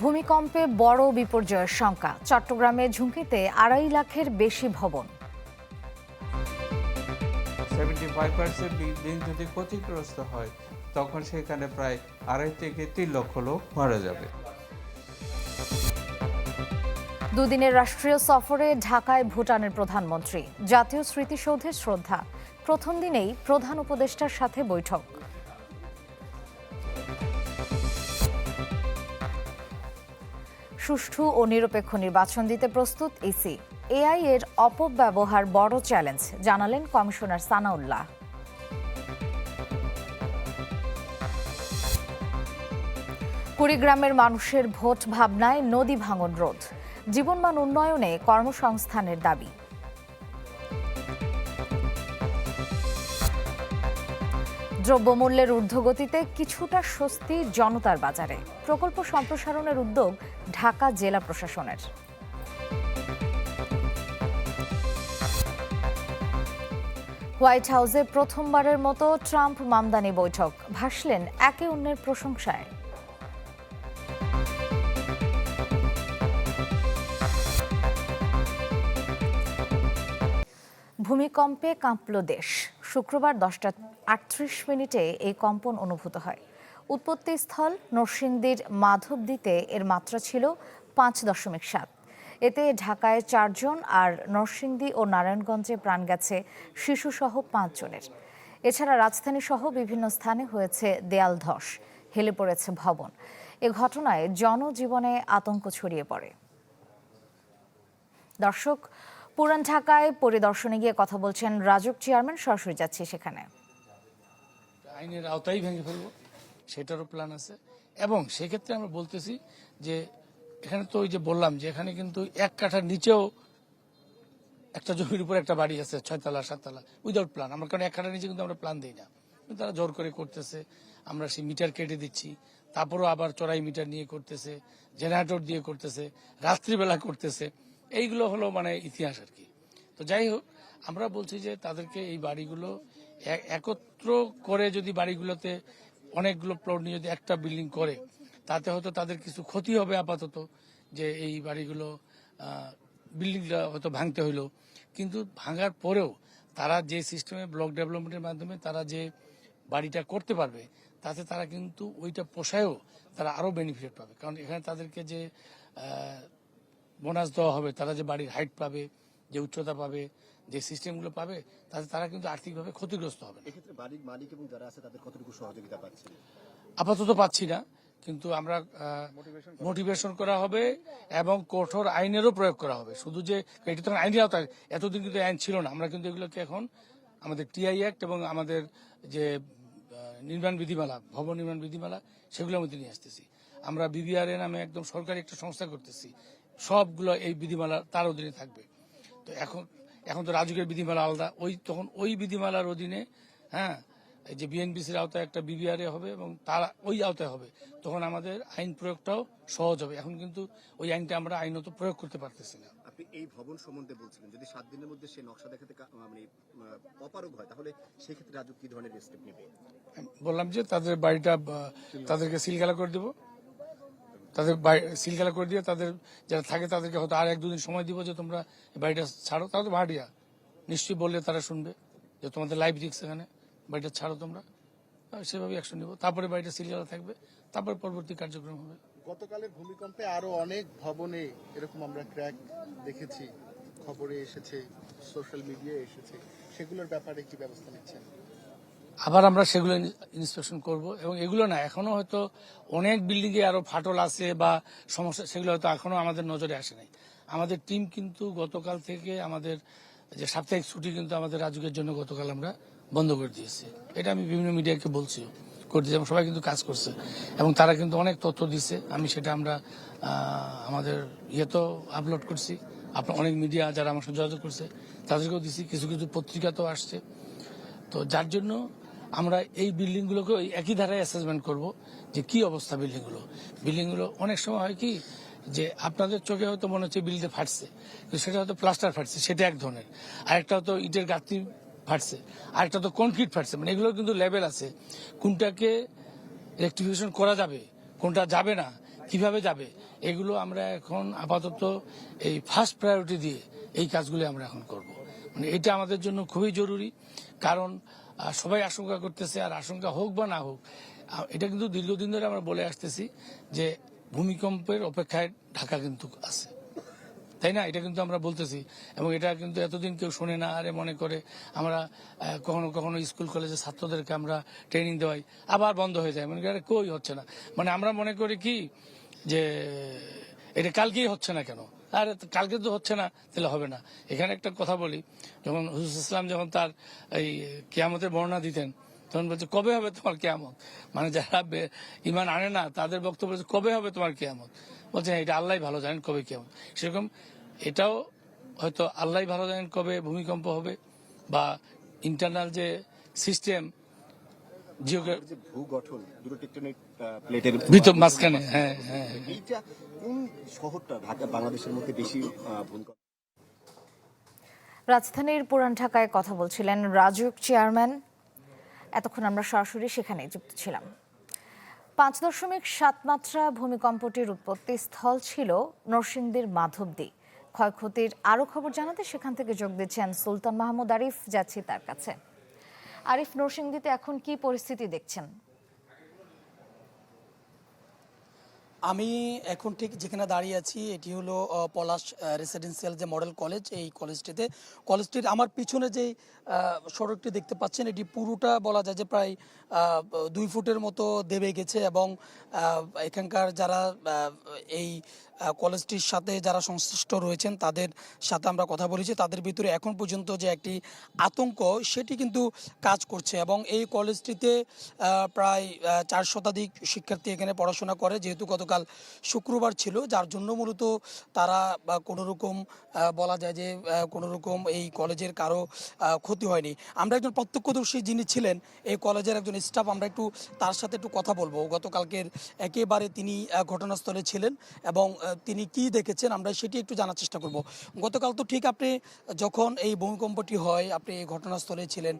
ভূমিকম্পে বড় বিপর্যয়ের শঙ্কা। চট্টগ্রামে ঝুঁকিতে আড়াই লাখের বেশি ভবন। সেভেন্টি ফাইভ পার্সেন্ট বিল্ডিং যদি ক্ষতিগ্রস্ত হয় তখন সেখানে প্রায় আড়াই থেকে তিন লক্ষ লোক মারা যাবে। দুদিনের রাষ্ট্রীয় সফরে ঢাকায় ভুটানের প্রধানমন্ত্রী। জাতীয় স্মৃতিসৌধে শ্রদ্ধা। প্রথম দিনেই প্রধান উপদেষ্টার সাথে বৈঠক। সুষ্ঠু ও নিরপেক্ষ নির্বাচন দিতে প্রস্তুত ইসি। এআই এর অপব্যবহার বড় চ্যালেঞ্জ, জানালেন কমিশনার সানাউল্লাহ। কুড়িগ্রামের মানুষের ভোট ভাবনায় নদী ভাঙন রোধ, জীবনমান উন্নয়নে কর্মসংস্থানের দাবি। দ্রব্যমূল্যের ঊর্ধ্বগতিতে কিছুটা স্বস্তি জনতার বাজারে। প্রকল্প সম্প্রসারণের উদ্যোগ ঢাকা জেলা প্রশাসনের। হোয়াইট হাউসে প্রথমবারের মতো ট্রাম্প মামদানি বৈঠক। ভাসলেন একে অন্যের প্রশংসায়। ভূমিকম্পে কাঁপল দেশ। শুক্রবার দশটা আটত্রিশ মিনিটে এই কম্পন অনুভূত হয়। উৎপত্তিস্থল নরসিংদীর মাধবদীতে এর মাত্রা ছিল পাঁচ দশমিক সাত। এতে ঢাকায় চারজন আর নরসিংদী ও নারায়ণগঞ্জে প্রাণ গেছে শিশুসহ পাঁচজনের এছাড়া রাজধানী সহ বিভিন্ন স্থানে হয়েছে দেয়াল ধস, হেলে পড়েছে ভবন। এ ঘটনায় জনজীবনে আতঙ্ক ছড়িয়ে পড়ে। দর্শক পুরান ঢাকায় পরিদর্শনে গিয়ে কথা বলছেন রাজুক চেয়ারম্যান, সরাসরি যাচ্ছি সেখানে। আইনের আওতায় ভেঙে ফেলব, সেটারও প্ল্যান আছে। এবং সেক্ষেত্রে আমরা বলতেছি যে, এখানে তো ওই যে বললাম যে, এখানে কিন্তু এক কাঠার নিচেও একটা জমির উপর একটা বাড়ি আছে, ছয়তলা, সাততলা উইদাউট প্ল্যান আমার কারণ এক কাঠার নিচে কিন্তু আমরা প্ল্যান দিই না। তারা জোর করে করতেছে, আমরা সেই মিটার কেটে দিচ্ছি। তারপরও আবার চড়াই মিটার নিয়ে করতেছে, জেনারেটর দিয়ে করতেছে, রাত্রিবেলা করতেছে। এইগুলো হলো মানে ইতিহাস আর কি। তো যাই হোক, আমরা বলছি যে তাদেরকে এই বাড়িগুলো একত্র করে যদি বাড়িগুলোতে অনেকগুলো প্লট নিয়ে যদি একটা বিল্ডিং করে, তাতে হয়তো তাদের কিছু ক্ষতি হবে আপাতত, যে এই বাড়িগুলো বিল্ডিংটা হয়তো ভাঙতে হইল। কিন্তু ভাঙার পরেও তারা যে সিস্টেমে ব্লক ডেভেলপমেন্টের মাধ্যমে তারা যে বাড়িটা করতে পারবে, তাতে তারা কিন্তু ওইটা পোষায়ও তারা আরও বেনিফিট পাবে। কারণ এখানে তাদেরকে যে বোনাস দেওয়া হবে তারা যে বাড়ির হাইট পাবে যে উচ্চতা পাবে যে সিস্টেমগুলো পাবে তাতে তারা কিন্তু আর্থিকভাবে ক্ষতিগ্রস্ত হবে এক্ষেত্রে বাড়ির মালিক এবং যারা আছে তাদের কতটুকু সহযোগিতা পাচ্ছে? আপাতত পাচ্ছি না কিন্তু আমরা মোটিভেশন করা হবে এবং কঠোর আইনেরও প্রয়োগ করা হবে। শুধু যে এটা তো আইনের আওতায় এতদিন কিন্তু আইন ছিল না। আমরা কিন্তু এগুলোকে এখন আমাদের টিআই অ্যাক্ট এবং আমাদের যে নির্মাণ বিধিমালা ভবন নির্মাণ বিধিমালা সেগুলোর মধ্যে নিয়ে আসতেছি। আমরা বিবিআরএ নামে একদম সরকারি একটা সংস্থা করতেছি। সবগুলো এই বিধিমালা তার অধীনে থাকবে। তো এখন এখন তো রাজুকের বিধিমালা আলাদা। ওই তখন ওই বিধিমালার অধীনে হ্যাঁ এই যে বিএনপিসির আওতায় একটা বিবিআরএ হবে এবং তারা ওই আওতায় হবে তখন আমাদের আইন প্রয়োগটাও সহজ হবে। এখন কিন্তু ওই আইনটা আমরা আইনত প্রয়োগ করতে পারতেছি না। আপনি এই ভবন সম্বন্ধে বলছিলেন যদি সাত দিনের মধ্যে সে নকশা দেখাতে মানে আহ, অপারগ হয় তাহলে সেক্ষেত্রে রাজু কি ধরনের স্টেপ নেবে? বললাম যে তাদের বাড়িটা তাদেরকে সিলগালা করে দেবো। তাদের সিলগালা করে দিয়ে তাদের যারা থাকে তাদেরকে হয়তো আর এক দুদিন সময় দিব যে তোমরা বাড়িটা ছাড়ো। তারা তো ভাড়িয়া। নিশ্চয়ই বললে তারা শুনবে যে তোমাদের লাইফ রিক্স এখানে। বাড়িটা ছাড়ো তোমরা। সেভাবে অ্যাকশন নিব। তারপরে বাড়িটা সিলগালা থাকবে। তারপরে পরবর্তী কার্যক্রম হবে। গতকালের ভূমিকম্পে আরও অনেক ভবনে এরকম আমরা ক্র্যাক দেখেছি, খবরে এসেছে সোশ্যাল মিডিয়ায় এসেছে। সেগুলোর ব্যাপারে কি ব্যবস্থা নিচ্ছেন? আবার আমরা সেগুলো ইন্সপেকশন করব। এবং এগুলো না, এখনও হয়তো অনেক বিল্ডিং এ আরও ফাটল আছে বা সমস্যা, সেগুলো হয়তো এখনও আমাদের নজরে আসে নাই। আমাদের টিম কিন্তু গতকাল থেকে আমাদের যে সাপ্তাহিক ছুটি কিন্তু আমাদের রাজুকের জন্য গতকাল আমরা বন্ধ করে দিয়েছি। এটা আমি বিভিন্ন মিডিয়াকে বলছি করে দিয়েছি, এবং সবাই কিন্তু কাজ করছে। এবং তারা কিন্তু অনেক তথ্য দিচ্ছে আমি সেটা আমরা আমাদের ইয়েতেও আপলোড করছি। আপনার অনেক মিডিয়া যারা আমার সাথে যোগাযোগ করছে, তাদেরকেও দিছি, কিছু কিছু পত্রিকা তো আসছে। তো যার জন্য আমরা এই বিল্ডিংগুলোকে ওই একই ধারায় অ্যাসেসমেন্ট করব যে কি অবস্থা বিল্ডিংগুলো। বিল্ডিংগুলো অনেক সময় হয় কি যে আপনাদের চোখে হয়তো মনে হচ্ছে বিল্ডিং ফাটছে সেটা হয়তো প্লাস্টার ফাটছে, সেটা এক ধরনের। আরেকটা হয়তো ইটের গাঁথনি ফাটছে, আরেকটা তো কনক্রিট ফাটছে মানে এগুলো কিন্তু লেভেল আছে। কোনটাকে রেক্টিফিকেশন করা যাবে, কোনটা যাবে না, কীভাবে যাবে, এগুলো আমরা এখন আপাতত এই ফার্স্ট প্রায়োরিটি দিয়ে এই কাজগুলো আমরা এখন করব। মানে এটা আমাদের জন্য খুবই জরুরি, কারণ সবাই আশঙ্কা করতেছে আর আশঙ্কা হোক বা না হোক এটা কিন্তু দীর্ঘদিন ধরে আমরা বলে আসতেছি যে ভূমিকম্পের অপেক্ষায় ঢাকা কিন্তু আছে। তাই না? এটা কিন্তু আমরা বলতেছি। এবং এটা কিন্তু এতদিন কেউ শোনে না, আরে মনে করে আমরা কখনো কখনো স্কুল কলেজে ছাত্রদেরকে আমরা ট্রেনিং দেওয়াই, আবার বন্ধ হয়ে যায়। মনে করে কই হচ্ছে না? মানে আমরা মনে করি কি যে, এটা কালকেই হচ্ছে না কেন? আর কালকে তো হচ্ছে না তাহলে হবে না। এখানে একটা কথা বলি যখন হুজুর ইসলাম যখন তার এই কেয়ামতের বর্ণনা দিতেন তখন বলছে কবে হবে তোমার কেয়ামত? মানে যারা ইমান আনে না তাদের বক্তব্য হচ্ছে, কবে হবে তোমার কেয়ামত? বলছেন এটা আল্লাহ ভালো জানেন কবে কেমন সেরকম এটাও হয়তো আল্লাহ ভালো জানেন কবে ভূমিকম্প হবে বা ইন্টারনাল যে সিস্টেম জিওগ্রাফি যে ভূ গঠন দুটো টেকটনিক প্লেটের ভিতর মাঝখানে হ্যাঁ হ্যাঁ এইটা কোন শহরটা ঢাকা বাংলাদেশের মধ্যে বেশি আহ, রাজধানীর পুরান ঢাকায় কথা বলছিলেন রাজুক চেয়ারম্যান। এতক্ষণ আমরা সরাসরি সেখানে যুক্ত ছিলাম। পাঁচ দশমিক সাত মাত্রা ভূমিকম্পটির উৎপত্তি স্থল ছিল নরসিংদীর মাধবদী। ক্ষয়ক্ষতির আরও খবর জানাতে সেখান থেকে যোগ দিচ্ছেন সুলতান মাহমুদ আরিফ যাচ্ছি তার কাছে। আরিফ নরসিংদীতে এখন কি পরিস্থিতি দেখছেন? আমি এখন ঠিক যেখানে দাঁড়িয়ে আছি, এটি হলো পলাশ রেসিডেন্সিয়াল যে মডেল কলেজ এই কলেজটিতে কলেজটির আমার পিছনে যে সড়কটি দেখতে পাচ্ছেন, এটি পুরোটা বলা যায় যে প্রায় দুই ফুটের মতো দেবে গেছে এবং এখানকার যারা এই কলেজটির সাথে যারা সংশ্লিষ্ট রয়েছেন, তাদের সাথে আমরা কথা বলেছি। তাদের ভিতরে এখন পর্যন্ত যে একটি আতঙ্ক, সেটি কিন্তু কাজ করছে এবং এই কলেজটিতে প্রায় চার শতাধিক শিক্ষার্থী এখানে পড়াশোনা করে, যেহেতু গতকাল শুক্রবার ছিল, যার জন্য মূলত তারা কোনো রকম বলা যায় যে কোনো রকম এই কলেজের কারও ক্ষতি হয়নি। আমরা একজন প্রত্যক্ষদর্শী যিনি ছিলেন, এই কলেজের একজন স্টাফ, আমরা একটু তার সাথে একটু কথা বলব। গতকালকের একেবারে তিনি ঘটনাস্থলে ছিলেন এবং তিনি কি দেখেছেন, আমরা সেটি একটু জানার চেষ্টা করব। গতকাল তো ঠিক আপনি যখন এই ভূমিকম্পটি হয়, আপনি এই ঘটনাস্থলে ছিলেন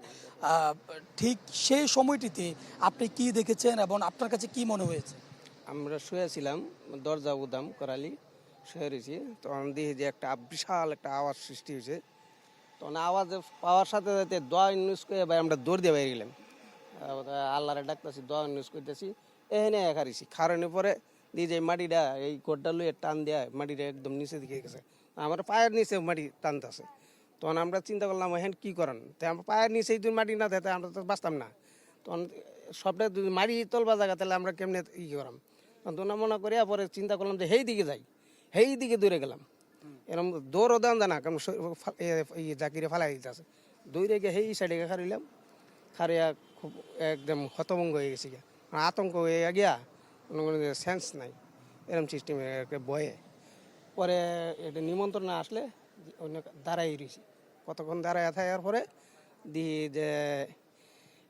ঠিক সেই সময়টিতে আপনি কি দেখেছেন এবং আপনার কাছে কি মনে হয়েছে? আমরা শুয়েছিলাম দরজা উদাম করালি, শুয়ে রয়েছি। তখন দেখি যে একটা বিশাল একটা আওয়াজ সৃষ্টি হয়েছে। তখন আওয়াজ পাওয়ার সাথে সাথে দোয়া নিউজ করে এবার আমরা দৌড় দিয়ে বাইরে গেলাম। আল্লাহরে ডাকতেছি, দোয়া নিউজ করতেছি এখানে খারিছি খারানোর পরে দিয়ে যে মাটিটা এই কোটটা লুয়ে টান দেয়া মাটিটা একদম নিচে দিকে গেছে। আমার পায়ের নিচে মাটি টানতেছে। তখন আমরা চিন্তা করলাম এখন কি করেন? তাই আমার পায়ের নিচেই যদি মাটি না দেয় আমরা তো বাঁচতাম না। তখন সবটা যদি মারি তলবা জায়গা, তাহলে আমরা কেমনে ই করাম তখন মনে করি পরে চিন্তা করলাম যে, হেই দিকে যাই, হেই দিকে দৌড়ে গেলাম। এরকম দৌড়ও দেন জানা কেমন জাকিরে ফালাই দিতেছে। দৌড়ে গিয়ে হেই সাইডে খারিলাম খারিয়া খুব একদম হতভঙ্গ হয়ে গেছি আতঙ্ক হয়ে গিয়া কোনো কোনো সেন্স নাই। এরম সিস্টেমে বয়ে পরে এটা নিমন্ত্রণ আসলে অন্য দাঁড়াই রয়েছে। কতক্ষণ দাঁড়ায় থাকার পরে দিয়ে যে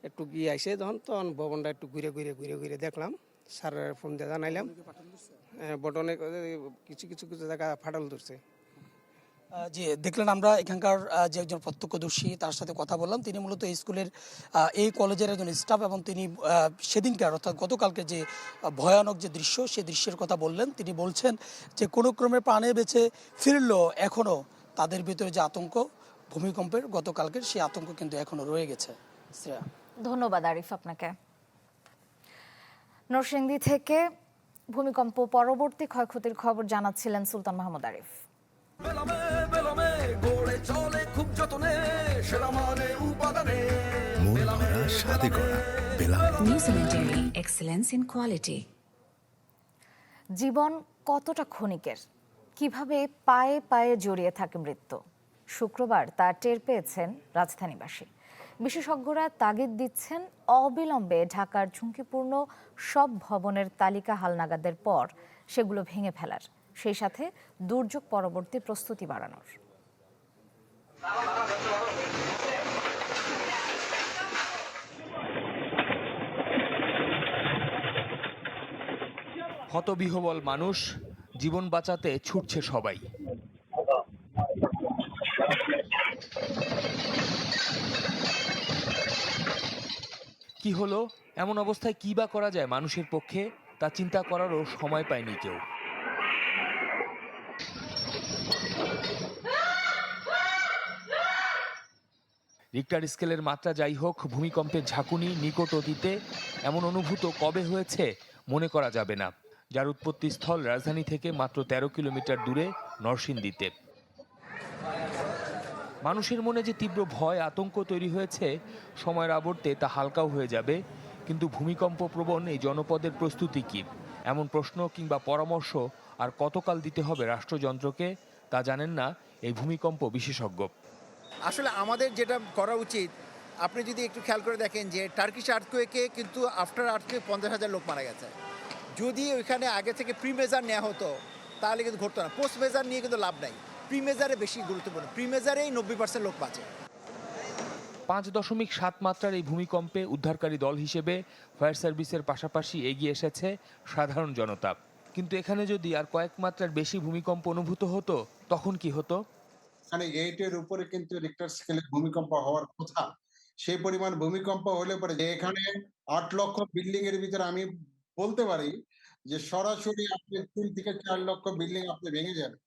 একটু গিয়ে আসে তখন তখন ভবনটা একটু ঘুরে ঘুরে ঘুরে ঘুরে দেখলাম। স্যারের ফোন দিয়ে জানাইলাম। হ্যাঁ, বটনে কিছু কিছু কিছু জায়গা ফাটল ধরছে। জি, দেখলেন আমরা এখানকার যে একজন প্রত্যক্ষদর্শী, তার সাথে কথা বললাম। তিনি মূলত এই স্কুলের এই কলেজের একজন স্টাফ এবং তিনি সেদিনকার, অর্থাৎ গতকালকে যে ভয়ানক যে দৃশ্য, সেই দৃশ্যের কথা বললেন। তিনি বলছেন যে, কোনো ক্রমে প্রাণে বেঁচে ফিরলেও এখনও তাদের ভিতরে যে আতঙ্ক, ভূমিকম্পের গতকালকের সেই আতঙ্ক কিন্তু এখনও রয়ে গেছে। শ্রেয়া। ধন্যবাদ আরিফ আপনাকে। নরসিংদী থেকে ভূমিকম্প পরবর্তী ক্ষয়ক্ষতির খবর জানাচ্ছিলেন সুলতান মাহমুদ আরিফ। সেরা মানে উপাদানে মন ভরা Cemetery, excellence in জীবন কতটা ক্ষণিকের? কীভাবে পায়ে পায়ে জড়িয়ে থাকে মৃত্যু? শুক্রবার তা টের পেয়েছেন রাজধানীবাসী। বিশেষজ্ঞরা তাগিদ দিচ্ছেন অবিলম্বে ঢাকার ঝুঁকিপূর্ণ সব ভবনের তালিকা হালনাগাদের পর সেগুলো ভেঙে ফেলার সেই সাথে দুর্যোগ পরবর্তী প্রস্তুতি বাড়ানোর। হতবিহবল মানুষ জীবন বাঁচাতে ছুটছে সবাই। কি হলো? এমন অবস্থায় কি বা করা যায় মানুষের পক্ষে? তা চিন্তা করারও সময় পায়নি কেউ। রিক্টার স্কেলের মাত্রা যাই হোক, ভূমিকম্পের ঝাঁকুনি, নিকট অতীতে এমন অনুভূত কবে হয়েছে মনে করা যাবে না। যার উৎপত্তিস্থল রাজধানী থেকে মাত্র তেরো কিলোমিটার দূরে নরসিংদীতে। মানুষের মনে যে তীব্র ভয়, আতঙ্ক তৈরি হয়েছে সময়ের আবর্তে তা হালকাও হয়ে যাবে, কিন্তু ভূমিকম্প প্রবণ এই জনপদের প্রস্তুতি কি? এমন প্রশ্ন কিংবা পরামর্শ আর কতকাল দিতে হবে রাষ্ট্রযন্ত্রকে, তা জানেন না এই ভূমিকম্প বিশেষজ্ঞ। আসলে আমাদের যেটা করা উচিত, আপনি যদি একটু খেয়াল করে দেখেন যে টার্কিশ আর্থকুয়েকে কিন্তু আফটার আর্থকুয়েক পঞ্চাশ হাজার লোক মারা গেছে। যদি ওইখানে আগে থেকে প্রি মেজার নেওয়া হতো তাহলে কিন্তু ঘটতো না। পোস্ট মেজার নিয়ে কিন্তু লাভ নাই। প্রি মেজারে বেশি গুরুত্বপূর্ণ। প্রি মেজারেই নব্বই পার্সেন্ট লোক বাঁচে। পাঁচ দশমিক সাত মাত্রার এই ভূমিকম্পে উদ্ধারকারী দল হিসেবে ফায়ার সার্ভিসের পাশাপাশি এগিয়ে এসেছে সাধারণ জনতা। কিন্তু এখানে যদি আর কয়েক মাত্রার বেশি ভূমিকম্প অনুভূত হতো তখন কি হতো? মানে এইটের উপরে কিন্তু রিক্টার স্কেলে ভূমিকম্প হওয়ার কথা। সেই পরিমাণ ভূমিকম্প হলে পরে যে এখানে আট লক্ষ বিল্ডিং এর ভিতরে আমি বলতে পারি যে সরাসরি আপনি তিন থেকে চার লক্ষ বিল্ডিং আপনি ভেঙে যাবে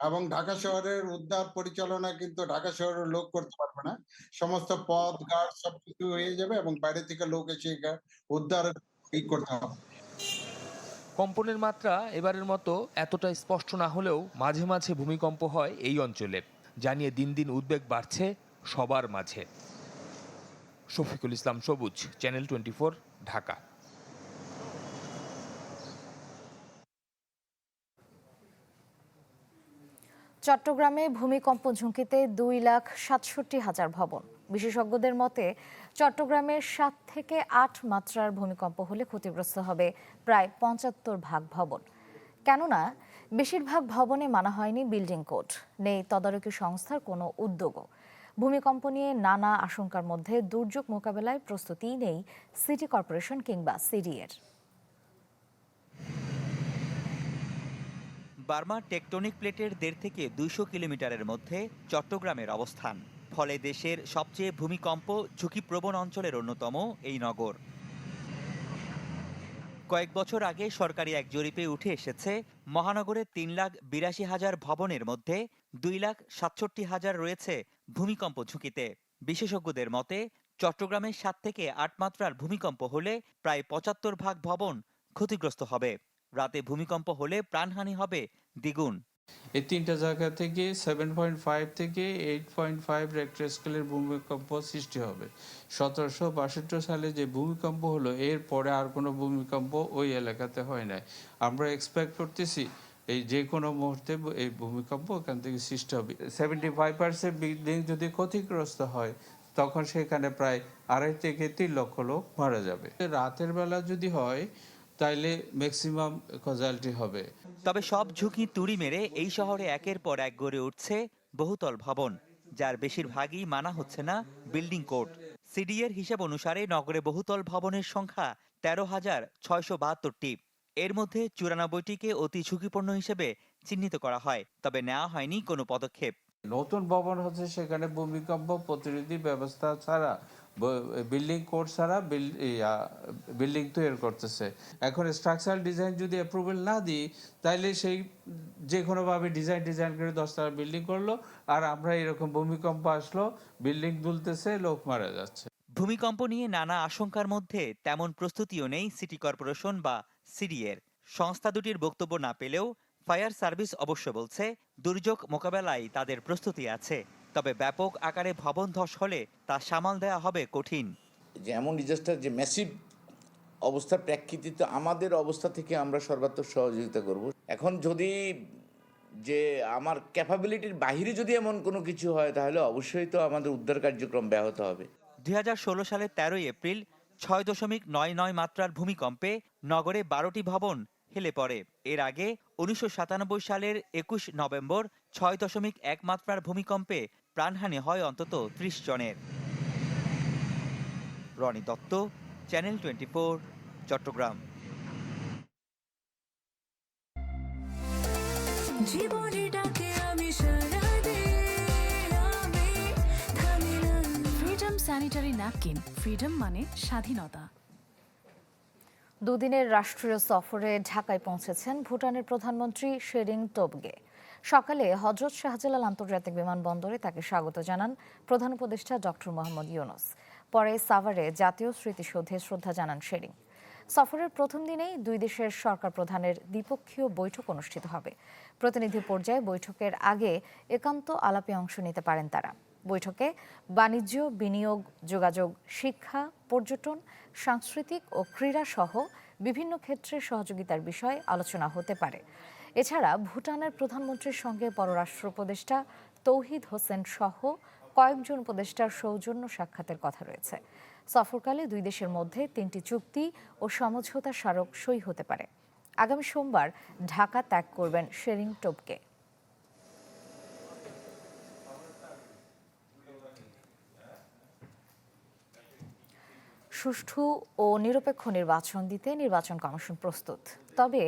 এবং ঢাকা শহরের উদ্ধার পরিচালনা কিন্তু ঢাকা শহরের লোক করতে পারবে না। সমস্ত পথ, ঘাট সবকিছু হয়ে যাবে এবং বাইরে থেকে লোক এসে উদ্ধার করতে হবে। কম্পনের মাত্রা এবারের মতো এতটা স্পষ্ট না হলেও মাঝে মাঝে ভূমিকম্প হয় এই অঞ্চলে জানিয়ে দিন দিন উদ্বেগ বাড়ছে সবার মাঝে। শফিকুল ইসলাম সবুজ, চ্যানেল টোয়েন্টি ঢাকা। চট্টগ্রামে ভূমিকম্প ঝুঁকিতে দুই লাখ সাতষট্টি হাজার ভবন। বিশেষজ্ঞদের মতে চট্টগ্রামের সাত থেকে আট মাত্রার ভূমিকম্প হলে ক্ষতিগ্রস্ত হবে প্রায় পঁচাত্তর ভাগ ভবন। কেননা, বেশিরভাগ ভবনে মানা হয়নি বিল্ডিং কোড, নেই তদারকি সংস্থার কোনো উদ্যোগও। ভূমিকম্প নিয়ে নানা আশঙ্কার মধ্যে দুর্যোগ মোকাবেলায় প্রস্তুতিই নেই সিটি কর্পোরেশন কিংবা সিডিএর। বার্মা টেকটনিক প্লেটের দেড় থেকে দুইশো কিলোমিটারের মধ্যে চট্টগ্রামের অবস্থান। ফলে দেশের সবচেয়ে ভূমিকম্প, ঝুঁকিপ্রবণ অঞ্চলের অন্যতম এই নগর। কয়েক বছর আগে সরকারি এক জরিপে উঠে এসেছে, মহানগরে তিন লাখ বিরাশি হাজার ভবনের মধ্যে দুই লাখ সাতষট্টি হাজার রয়েছে ভূমিকম্প ঝুঁকিতে। বিশেষজ্ঞদের মতে, চট্টগ্রামের সাত থেকে আট মাত্রার ভূমিকম্প হলে প্রায় পঁচাত্তর ভাগ ভবন ক্ষতিগ্রস্ত হবে। রাতে ভূমিকম্প হলে প্রাণহানি হবে, দ্বিগুণ। এই তিনটা জায়গা থেকে সেভেন পয়েন্ট ফাইভ থেকে এইট পয়েন্ট ফাইভ রেক্টার স্কেলের ভূমিকম্প সৃষ্টি হবে। সতেরোশো বাষট্টি সালে যে ভূমিকম্প হলো, এর পরে আর কোনো ভূমিকম্প ওই এলাকাতে হয় নাই। আমরা এক্সপেক্ট করতেছি এই যে কোনো মুহূর্তে এই ভূমিকম্প এখান থেকে সৃষ্টি হবে। সেভেন্টি ফাইভ পার্সেন্ট বিল্ডিং যদি ক্ষতিগ্রস্ত হয়, তখন সেখানে প্রায় আড়াই থেকে তিন লক্ষ লোক মারা যাবে। রাতের বেলা যদি হয় তাইলে ম্যাক্সিমাম কজালিটি হবে। তবে সব ঝুঁকি তুড়ি মেরে এই শহরে একের পর এক গড়ে উঠছে বহুতল ভবন যার বেশিরভাগই মানা হচ্ছে না বিল্ডিং কোড। সিডিএর হিসাব অনুসারে নগরে বহুতল ভবনের সংখ্যা তেরো হাজার ছয়শো বাহাত্তরটি। এর মধ্যে চুরানব্বইটিকে অতি ঝুঁকিপূর্ণ হিসেবে চিহ্নিত করা হয় তবে নেওয়া হয়নি কোনো পদক্ষেপ। নতুন ভবন হচ্ছে সেখানে ভূমিকম্প প্রতিরোধী ব্যবস্থা ছাড়া বিল্ডিং কোড ছাড়া বিল্ডিং তৈরি করতেছে। এখন স্ট্রাকচারাল ডিজাইন যদি অ্যাপ্রুভেল না দিই, তাইলে সেই যে কোনোভাবে ডিজাইন ডিজাইন করে দশতলা বিল্ডিং করল, আর আমরা এরকম ভূমিকম্প আসলো বিল্ডিং দুলতেছে, লোক মারা যাচ্ছে। ভূমিকম্প নিয়ে নানা আশঙ্কার মধ্যে তেমন প্রস্তুতিও নেই সিটি কর্পোরেশন বা সিডিএর। সংস্থা দুটির বক্তব্য না পেলেও ফায়ার সার্ভিস অবশ্য বলছে, দুর্যোগ মোকাবেলায় তাদের প্রস্তুতি আছে। তবে ব্যাপক আকারে ভবন ধস হলে তা সামাল দেওয়া হবে কঠিন। যে এমন ডিজাস্টার যে ম্যাসিভ অবস্থার প্রেক্ষিতে আমাদের অবস্থা থেকে আমরা সর্বাত্মক সহযোগিতা করব। এখন যদি যে আমার ক্যাপাবিলিটির বাহিরে যদি এমন কোনো কিছু হয় তাহলে অবশ্যই তো আমাদের উদ্ধার কার্যক্রম ব্যাহত হবে। দুই সালের তেরোই এপ্রিল ছয় দশমিক নয় নয় মাত্রার ভূমিকম্পে নগরে বারোটি ভবন হেলে পড়ে। এর আগে উনিশশো সাতানব্বই সালের একুশ নভেম্বর ছয় দশমিক এক মাত্রার ভূমিকম্পে প্রাণহানি হয় অন্তত ত্রিশ জনের। Roni Dutta channel twenty Chattogram. Freedom sanitary napkin freedom মানে স্বাধীনতা। দুদিনের রাষ্ট্রীয় সফরে ঢাকায় পৌঁছেছেন ভুটানের প্রধানমন্ত্রী শেরিং তোবগে। সকালে হজরত শাহজালাল আন্তর্জাতিক বিমানবন্দরে তাকে স্বাগত জানান প্রধান উপদেষ্টা ডক্টর মোহাম্মদ ইউনুস। পরে সাভারে জাতীয় স্মৃতিসৌধে শ্রদ্ধা জানান শেরিং। সফরের প্রথম দিনেই দুই দেশের সরকার প্রধানের দ্বিপক্ষীয় বৈঠক অনুষ্ঠিত হবে। প্রতিনিধি পর্যায়ে বৈঠকের আগে একান্ত আলাপে অংশ নিতে পারেন তারা। বৈঠকে বাণিজ্য, বিনিয়োগ, যোগাযোগ, শিক্ষা, পর্যটন, সাংস্কৃতিক ও ক্রীড়া সহ বিভিন্ন ক্ষেত্রে সহযোগিতার বিষয়ে আলোচনা হতে পারে। এছাড়া ভুটানের প্রধানমন্ত্রীর সঙ্গে পররাষ্ট্র উপদেষ্টা তৌহিদ হোসেন সহ কয়েকজন উপদেষ্টার সৌজন্য সাক্ষাতের কথা রয়েছে। সফরকালে দুই দেশের মধ্যে তিনটি চুক্তি ও সমঝোতা স্মারক সই হতে পারে। আগামী সোমবার ঢাকা ত্যাগ করবেন শেরিং টোপকে সুষ্ঠু ও নিরপেক্ষ নির্বাচন দিতে নির্বাচন কমিশন প্রস্তুত। তবে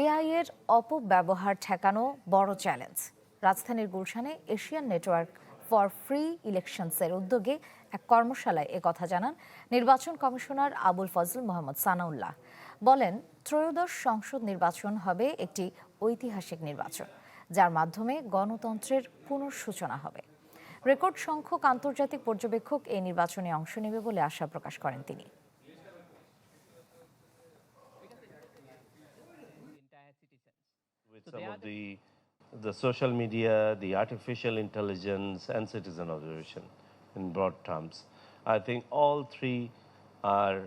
এআই এর অপব্যবহার ঠেকানো বড় চ্যালেঞ্জ। রাজধানীর গুলশানে এশিয়ান নেটওয়ার্ক ফর ফ্রি ইলেকশনসের উদ্যোগে এক কর্মশালায় কথা জানান নির্বাচন কমিশনার আবুল ফজল মোহাম্মদ সানাউল্লাহ। বলেন, ত্রয়োদশ সংসদ নির্বাচন হবে একটি ঐতিহাসিক নির্বাচন, যার মাধ্যমে গণতন্ত্রের পুনঃসূচনা হবে। রেকর্ড সংখ্যক আন্তর্জাতিক পর্যবেক্ষক এই নির্বাচনে অংশ নেবে বলে আশা প্রকাশ করেন তিনি। With some of the the social media, the artificial intelligence, and citizen observation in broad terms. I think all three are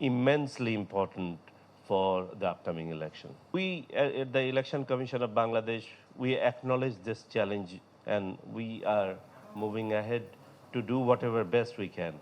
immensely important for the upcoming election. We uh, at the Election Commission of Bangladesh, we acknowledge this challenge and we are moving ahead to do whatever best we can